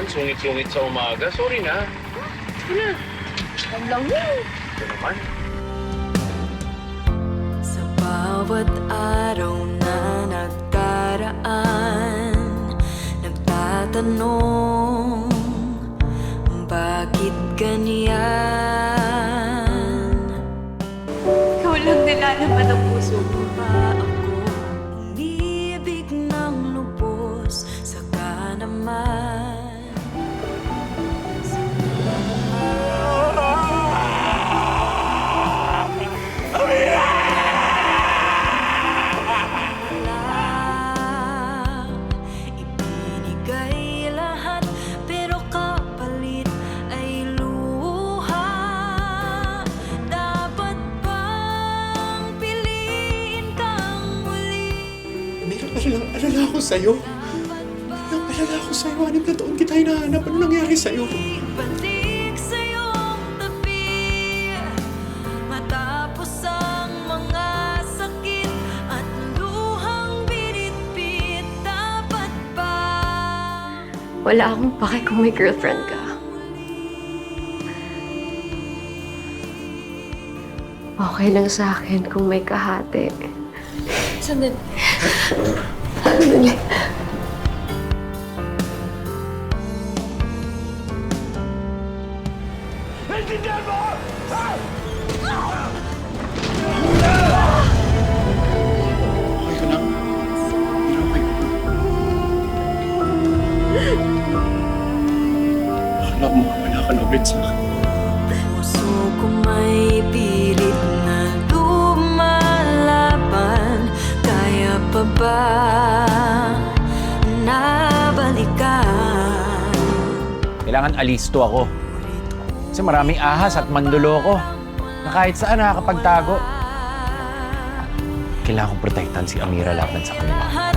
magsungit-sungit sa umaga. Sorry na. Huwag lang yun. Ito naman. Sa bawat araw na nagdaraan Nagtatanong Bakit ganyan? Meron alala, alala ako sa'yo. Meron alala ako sa'yo. Anim na taon kita hinahanap. Ano nangyari sa'yo? Balik sa iyong tabi Matapos ang mga sakit At luhang binitbit Dapat ba? Wala akong pake kung may girlfriend ka. Okay lang sa akin kung may kahati. Sandali. Sandali. Okay ka lang? Pero okay ka. Akala ko mawala ka na ulit sa akin. Nabalikan? Kailangan alisto ako. Kasi maraming ahas at manduloko na kahit saan nakakapagtago. Kailangan kong protektahan si Amira laban sa kanila.